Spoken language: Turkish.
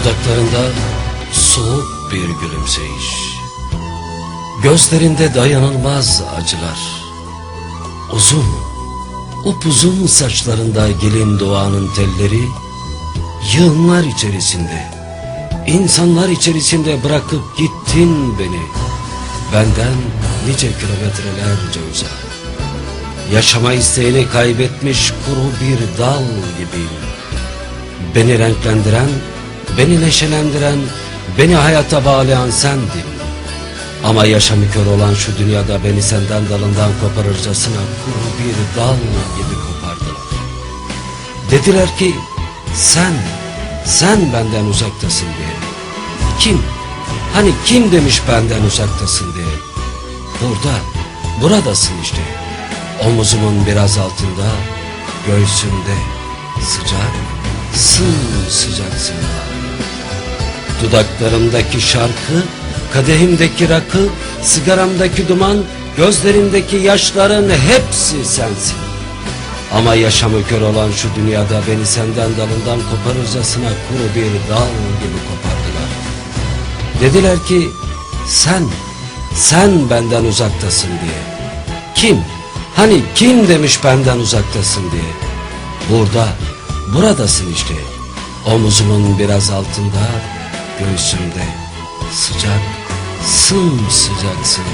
Dudaklarında soğuk bir gülümseyiş. Gözlerinde dayanılmaz acılar. Uzun, upuzun saçlarında gelin doğanın telleri, yığınlar içerisinde, insanlar içerisinde bırakıp gittin beni. Benden nice kilometrelerce uzak. Yaşama isteğini kaybetmiş kuru bir dal gibiyim. Beni renklendiren, beni neşelendiren, beni hayata bağlayan sendin. Ama yaşamı kör olan şu dünyada beni senden dalından koparırcasına kuru bir dal gibi kopardılar. Dediler ki sen, sen benden uzaktasın diye. Kim? Hani kim demiş benden uzaktasın diye. Burada, buradasın işte. Omuzumun biraz altında, göğsümde sıcak, sımsıcaksın. Dudaklarımdaki şarkı, kadehimdeki rakı, sigaramdaki duman, gözlerimdeki yaşların hepsi sensin. Ama yaşamı kör olan şu dünyada beni senden dalından koparırcasına kuru bir dal gibi kopardılar. Dediler ki sen, sen benden uzaktasın diye. Kim? Hani kim demiş benden uzaktasın diye. Burada, buradasın işte. Omuzumun biraz altında, göğsümde. Sıcak, sımsıcaksın.